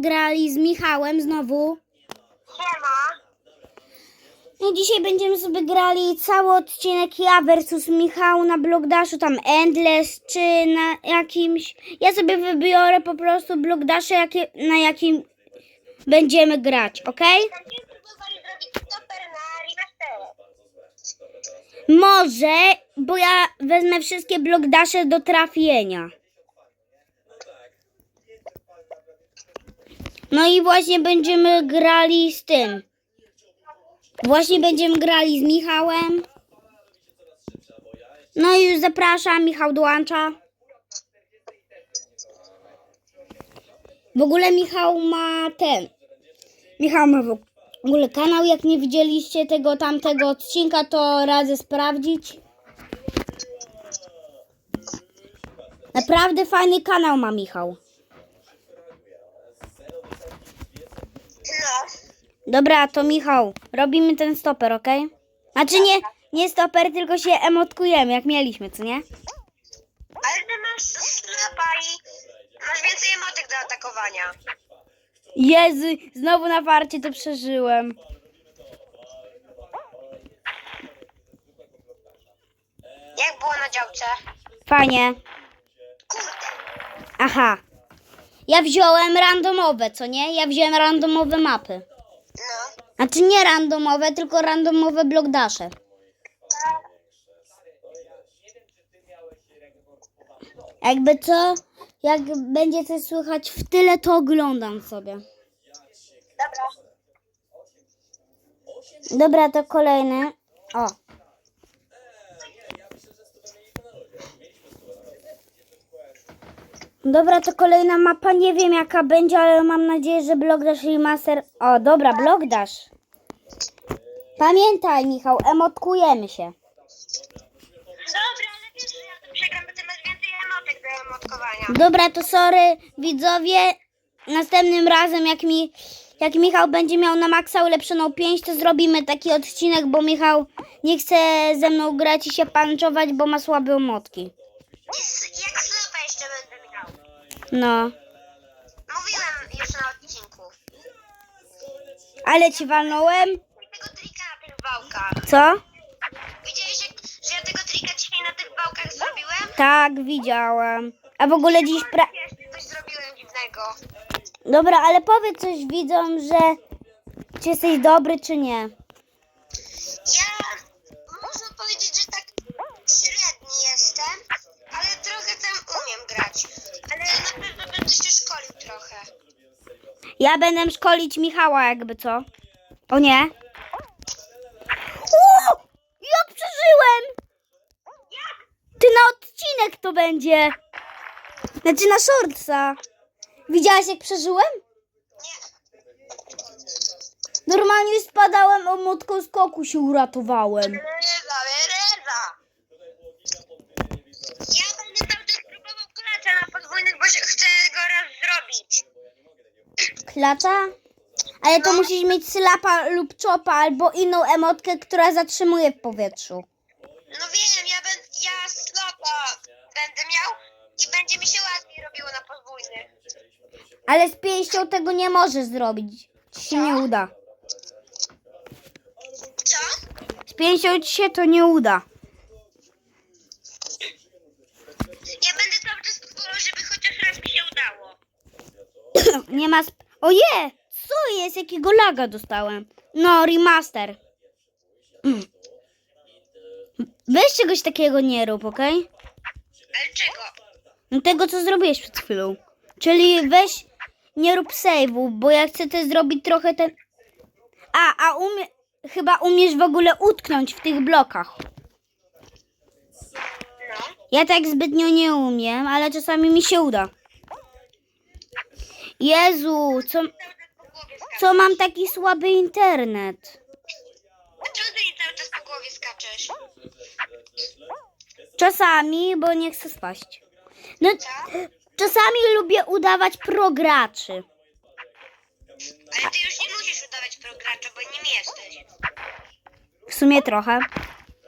grali z Michałem znowu. Siema. I dzisiaj będziemy sobie grali cały odcinek ja versus Michał na Blockdashu, tam Endless czy na jakimś... Ja sobie wybiorę po prostu Blockdasha, jakie, na jakim będziemy grać, ok? Może, bo ja wezmę wszystkie Blockdasze do trafienia. No i właśnie będziemy grali z tym. Właśnie będziemy grali z Michałem. No i już zapraszam, Michał dołącza. W ogóle Michał ma ten. Michał ma w ogóle kanał. Jak nie widzieliście tego tamtego odcinka, to radzę sprawdzić. Naprawdę fajny kanał ma Michał. Dobra, to Michał, robimy ten stoper, ok? Znaczy nie, nie stoper, tylko się emotkujemy, jak mieliśmy, co nie? Ale ty masz slapa i masz więcej emotek do atakowania. Jezu, znowu na farcie to przeżyłem. Jak było na działce? Fajnie. Kurde. Aha. Ja wziąłem randomowe, co nie? Ja wziąłem randomowe mapy. No. Znaczy nie randomowe, tylko randomowe blockdasze. Jakby co, jak będzie coś słychać w tyle, to oglądam sobie. Dobra. Dobra, to kolejny. O. Dobra, to kolejna mapa. Nie wiem jaka będzie, ale mam nadzieję, że Blockdash Remaster. O, dobra, Blockdash. Pamiętaj, Michał, emotkujemy się. Dobra, ale wiesz, że ja tu przegram, bo ty masz więcej emotek do emotkowania. Dobra, to sorry, widzowie. Następnym razem, jak mi. Jak Michał będzie miał na maksa ulepszoną 5, to zrobimy taki odcinek, bo Michał nie chce ze mną grać i się panczować, bo ma słabe motki. I Jak slapa jeszcze będę. No. Mówiłem już na odcinku. Ale ci walnąłem? Tego trika na tych wałkach. Co? Widziałeś, jak, że ja tego trika dzisiaj na tych wałkach zrobiłem? Tak, widziałem. A w ogóle dziś pra... Wiesz, coś zrobiłem dziwnego. Dobra, ale powiedz coś widzom, że czy jesteś dobry, czy nie. Ja szkolił trochę. Ja będę szkolić Michała, jakby co. O nie. O! Jak przeżyłem! Ty na odcinek to będzie. Znaczy na shortsa. Widziałaś jak przeżyłem? Nie. Normalnie spadałem, o młotką skoku się uratowałem. Reza, reza. Ja będę cały czas próbował klacza na podwójnych, bo się chcę go raz zrobić. Klacza? Ale to musisz mieć slapa lub chopa albo inną emotkę, która zatrzymuje w powietrzu. No wiem, ja, ben, ja slopa będę miał i będzie mi się łatwiej robiło na podwójnych. Ale z pięścią tego nie możesz zrobić. Ci się nie uda. Co? Z pięścią ci się to nie uda. Nie ma. Sp- o je! Co jest? Jakiego laga dostałem? No, remaster. Mm. Weź czegoś takiego nie rób, okej? Ale czego? No tego, co zrobiłeś przed chwilą. Czyli weź, nie rób save'u, bo ja chcę też zrobić trochę ten... A, a umie... Chyba umiesz w ogóle utknąć w tych blokach. No. Ja tak zbytnio nie umiem, ale czasami mi się uda. Jezu, co, co mam taki słaby internet? Czemu ty cały czas po głowie skaczesz? Czasami, bo nie chcę spaść. No, czasami lubię udawać prograczy. Ale ty już nie musisz udawać progracza, bo nim jesteś. W sumie trochę.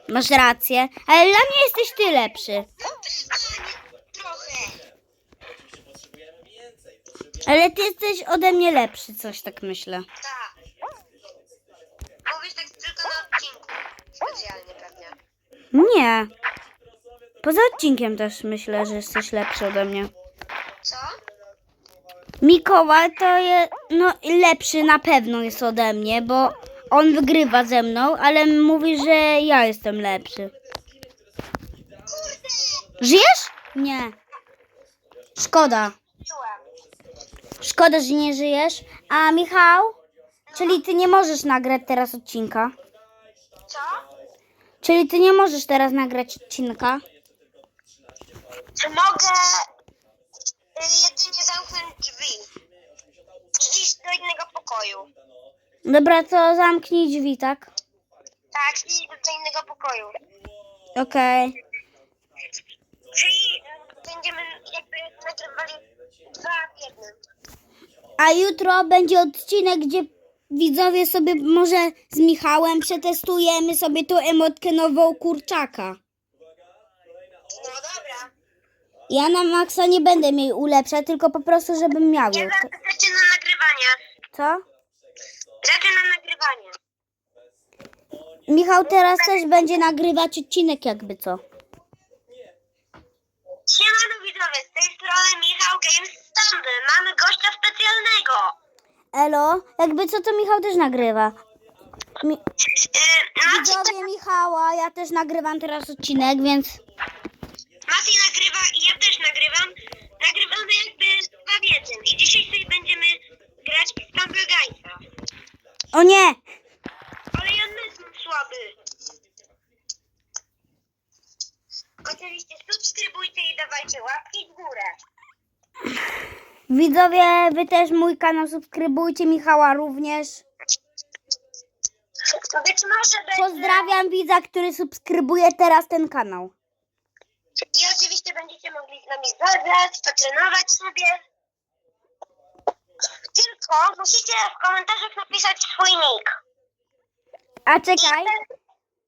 Masz rację, ale dla mnie jesteś ty lepszy. No, to- trochę. Ale ty jesteś ode mnie lepszy, coś tak myślę. Tak. Mówisz tak tylko na odcinku. Specjalnie pewnie. Nie. Poza odcinkiem też myślę, że jesteś lepszy ode mnie. Co? Mikołaj to jest, no lepszy na pewno jest ode mnie, bo on wygrywa ze mną, ale mówi, że ja jestem lepszy. Kurde! Żyjesz? Nie. Szkoda. Byłem. Szkoda, że nie żyjesz. A Michał? Czyli ty nie możesz nagrać teraz odcinka? Co? Czyli ty nie możesz teraz nagrać odcinka? Czy mogę y, jedynie zamknąć drzwi? I iść do innego pokoju. Dobra, to zamknij drzwi, tak? Tak, i do innego pokoju. Okej. Czyli będziemy jakby nagrywali dwa w jednym. A jutro będzie odcinek, gdzie widzowie sobie może z Michałem przetestujemy sobie tą emotkę nową kurczaka. No dobra. Ja na maksa nie będę jej ulepszać, tylko po prostu, żebym miał ją. Ja zaczynam nagrywanie. Co? Zaczynam nagrywanie. Michał teraz też będzie nagrywać odcinek jakby co. Siemano widzowie, z tej strony Michał Games Stumble. Mamy gościa specjalnego. Elo, jakby co to Michał też nagrywa. Mi Yy, Mati, widzowie Michała, ja też nagrywam teraz odcinek, więc Mati nagrywa i ja też nagrywam. Nagrywamy jakby dwa w jednym. I dzisiaj sobie będziemy grać w Stumble Guysa. o nie! Ale ja jestem słaby. Oczywiście subskrybujcie i dawajcie łapki w górę. Widzowie, wy też mój kanał subskrybujcie, Michała również. Być może będzie... Pozdrawiam widza, który subskrybuje teraz ten kanał. I oczywiście będziecie mogli z nami zagrać, potrenować sobie. Tylko musicie w komentarzach napisać swój nick. A czekaj, I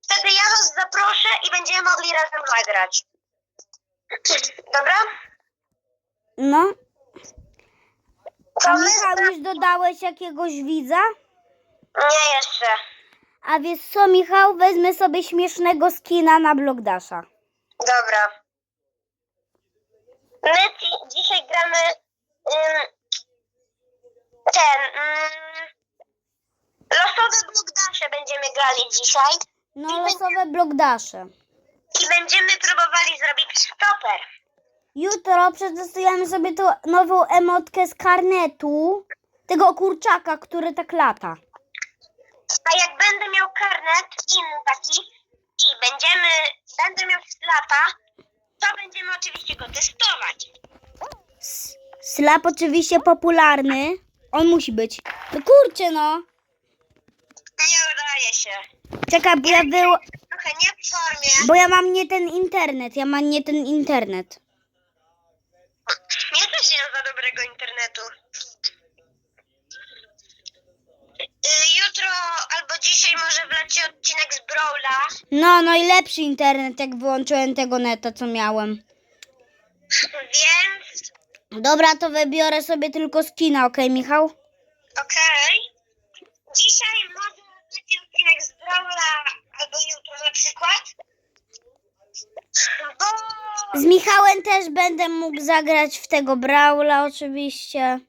Wtedy ja was zaproszę i będziemy mogli razem zagrać. Dobra? no. To A my Michał, już dodałeś jakiegoś widza? Nie jeszcze. A wiesz co, Michał? Wezmę sobie śmiesznego skina na Blockdasha. Dobra. My dzisiaj gramy ym, ten ym, losowe blokdasze będziemy grali dzisiaj No, losowe Blockdasze. i będziemy próbowali zrobić stoper. Jutro przetestujemy sobie tą nową emotkę z karnetu. Tego kurczaka, który tak lata. A jak będę miał karnet inny taki i będziemy, będę miał slapa, to będziemy oczywiście go testować. S- Slap oczywiście popularny. On musi być. No kurczę no. Nie udaje się. Czekaj, bo ja był... Trochę nie w formie. Bo ja mam nie ten internet. Ja mam nie ten internet. Ja też nie mam za dobrego internetu. Y, Jutro albo dzisiaj może wleci odcinek z Brawla, No, najlepszy internet, jak wyłączyłem tego neta, co miałem. więc Dobra, to wybiorę sobie tylko skina, okej, Michał? okej. Dzisiaj może Brawla albo jutro na przykład. Bo Z Michałem też będę mógł zagrać w tego Brawla, oczywiście.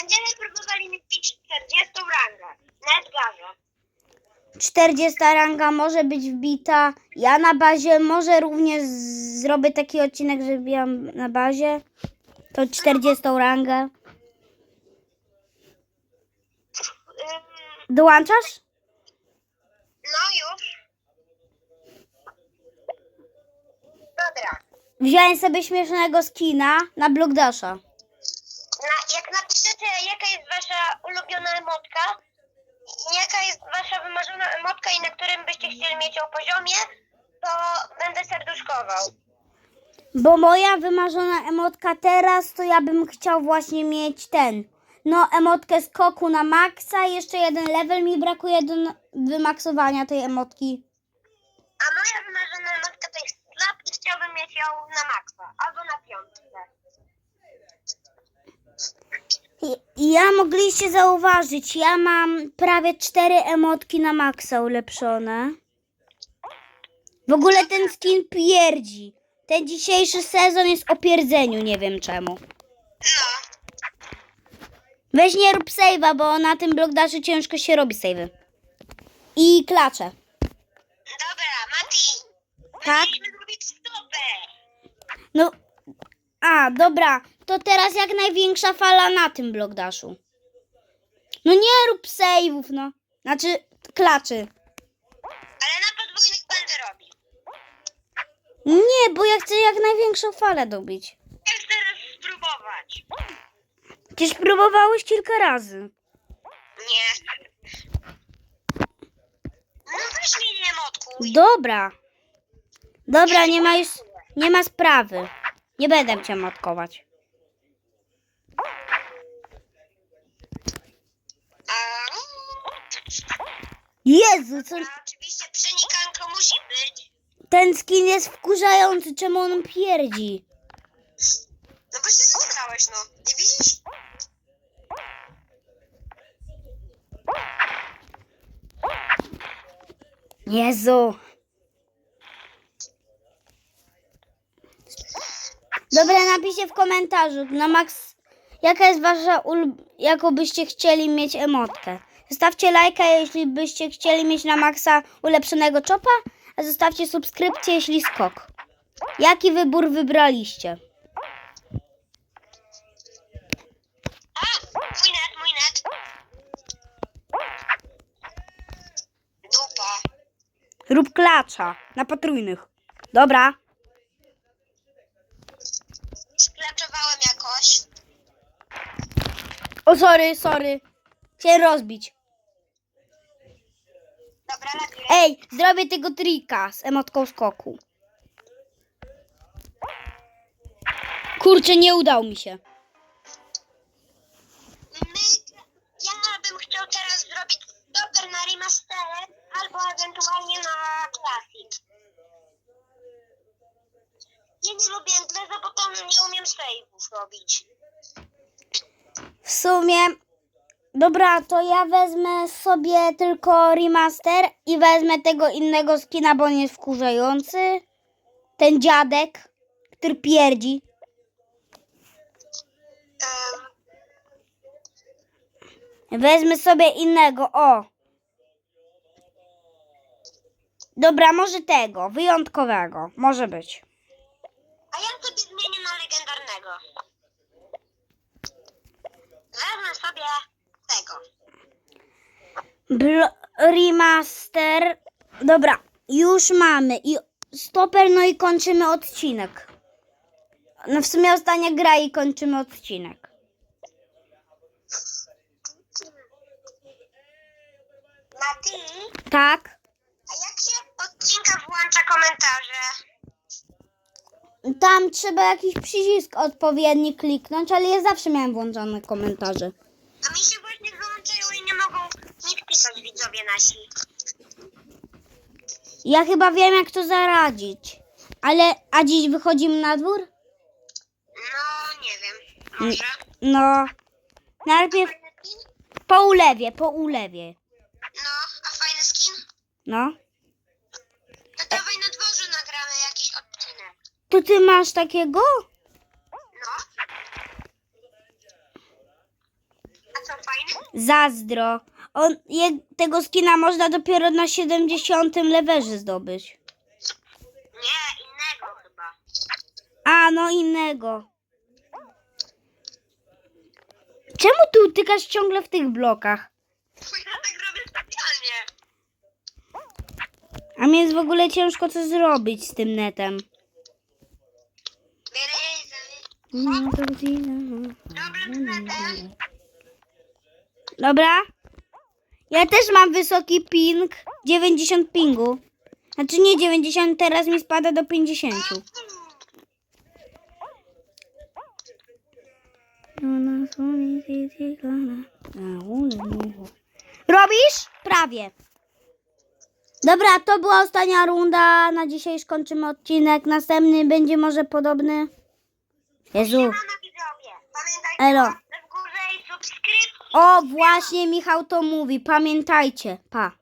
będziemy próbowali wbić 40 rangę na Edgarze. 40 ranga może być wbita. Ja na bazie może również z- zrobię taki odcinek, że wbijam na bazie. To 40 rangę. Ym, Dołączasz? No już. Dobra. Wziąłem sobie śmiesznego skina na Blockdasha. Na, jak napiszecie, jaka jest wasza ulubiona emotka, jaka jest wasza wymarzona emotka i na którym byście chcieli mieć ją poziomie, to będę serduszkował. Bo moja wymarzona emotka teraz, to ja bym chciał właśnie mieć ten. No, emotkę skoku na maksa. Jeszcze jeden level mi brakuje do wymaksowania tej emotki. A moja wymarzona emotka to jest slap i chciałbym mieć ją na maksa, albo na piątkę. I- Ja mogliście zauważyć, ja mam prawie cztery emotki na maksa ulepszone. W ogóle ten skin pierdzi. Ten dzisiejszy sezon jest o pierdzeniu, nie wiem czemu. No. Weź nie rób save'a, bo na tym blokdaszu ciężko się robi save'y. I klacze. Dobra, Mati. Tak? Musimy zrobić stopę. No, a, dobra. To teraz jak największa fala na tym blokdaszu. No nie rób save'ów, no. Znaczy, klaczy. Ale na podwójnych będę robił. Nie, bo ja chcę jak największą falę dobić. Ja chcę teraz spróbować. Przecież próbowałeś kilka razy. Nie. No weź mnie nie motkuj. Dobra. Dobra, nie ma już, nie ma sprawy. Nie będę cię matkować. Jezu, co... a oczywiście przenikanko musi być. Ten skin jest wkurzający, czemu on pierdzi? No bo się no. Nie widzisz? Jezu. Dobra, napiszcie w komentarzu na max, jaka jest wasza ul... jaką byście chcieli mieć emotkę. Zostawcie lajka, jeśli byście chcieli mieć na maksa ulepszonego chopa, a zostawcie subskrypcję, jeśli skok. Jaki wybór wybraliście? A, mój net, mój net. Dupa. Rób klacza na potrójnych. Dobra. Sklaczowałem jakoś. O, sorry, sorry. Chciałem rozbić. Dobra, lepiej. Ej, zrobię tego trika z emotką skoku. Kurczę, nie udał mi się. Ewentualnie na classic. Ja nie lubię Engleza, bo tam nie umiem save'ów robić. W sumie. Dobra, to ja wezmę sobie tylko remaster i wezmę tego innego skina, bo on jest wkurzający. Ten dziadek, który pierdzi. Wezmę sobie innego, o. Dobra, może tego, wyjątkowego. Może być. a ja sobie zmienię na legendarnego. Wezmę sobie tego. Blo- remaster. Dobra, już mamy. I stoper, no i kończymy odcinek. No w sumie ostatnia gra i kończymy odcinek. Mati, Tak? A jak się odcinka włącza komentarze? Tam trzeba jakiś przycisk odpowiedni kliknąć, ale ja zawsze miałem włączone komentarze. A mi się właśnie wyłączają i nie mogą nic pisać widzowie nasi. Ja chyba wiem, jak to zaradzić. Ale, a dziś wychodzimy na dwór? No, nie wiem. Może? No. Najpierw Fajny skin? po ulewie, po ulewie. No, a fajny skin? No. To dawaj na dworze nagramy jakiś odcinek. To ty masz takiego? No. A co, fajny? Zazdro. On, je, tego skina można dopiero na 70 levelze zdobyć. Nie, innego chyba. A, no innego. Czemu ty utykasz ciągle w tych blokach? Ja tak robię specjalnie. A mi jest w ogóle ciężko co zrobić z tym netem. Dobra? Ja też mam wysoki ping. 90 pingu. Znaczy nie 90, teraz mi spada do 50. Robisz? Prawie. Dobra, to była ostatnia runda. Na dzisiaj już kończymy odcinek. Następny będzie może podobny. Jezu. Elo. O, właśnie Michał to mówi. Pamiętajcie. Pa.